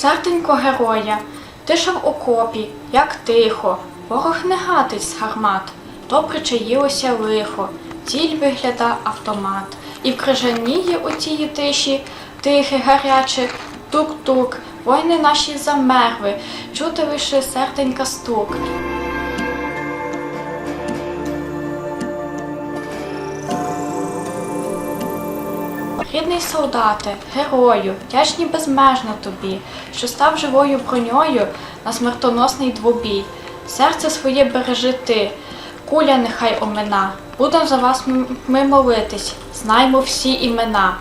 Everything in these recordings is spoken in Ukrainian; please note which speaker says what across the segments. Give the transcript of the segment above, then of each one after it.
Speaker 1: Серденько героя, тиша в окопі, як тихо, ворог не гатить з гармат, то причаїлося лихо, ціль вигляда автомат. І в крижаніє у тій тиші, тихе, гаряче, тук-тук, воїни наші замерли, чути лише серденька стук. Рідний солдате, герою, вдячні безмежно тобі, що став живою броньою на смертоносний двобій. Серце своє бережи ти, куля нехай омина. Будемо за вас ми молитись, знаймо всі імена.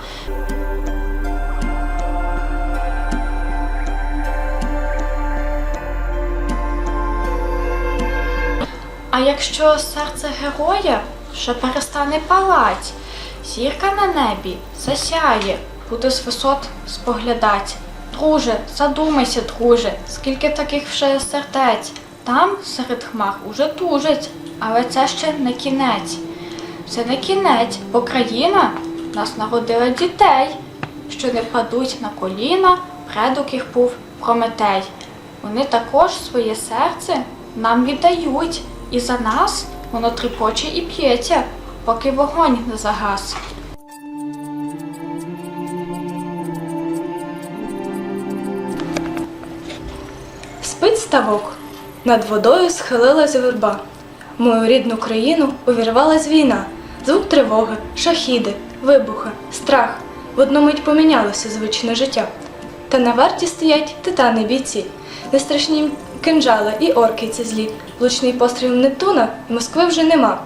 Speaker 1: А якщо серце героя ще перестане палать, зірка на небі засяє, буде з висот споглядать. Друже, задумайся, друже, скільки таких вже сердець. Там серед хмар уже тужить, але це ще не кінець. Це не кінець, бо країна нас народила дітей, що не падуть на коліна, предок їх був Прометей. Вони також своє серце нам віддають, і за нас воно тріпоче і п'ється, поки вогонь не загас.
Speaker 2: Спить ставок. Над водою схилилась верба. Мою рідну країну увірвалась війна. Звук тривоги, шахіди, вибухи, страх. В одну мить помінялося звичне життя. Та на варті стоять титани бійці, не страшні кинжали і орки ці злі. Влучний постріл Нептуна Москви вже нема.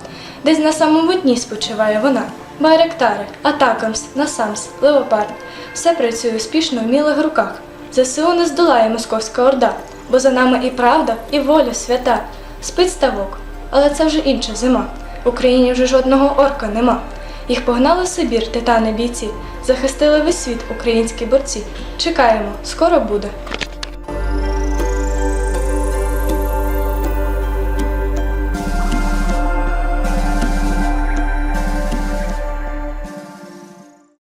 Speaker 2: Десь на самому дні спочиває вона. Байректари, Атакамс, Насамс, Леопард. Все працює успішно в мілих руках. ЗСУ не здолає московська орда, бо за нами і правда, і воля свята. Спить ставок, але це вже інша зима. В Україні вже жодного орка нема. Їх погнали в Сибір, титани бійці, захистили весь світ українські борці. Чекаємо, скоро буде.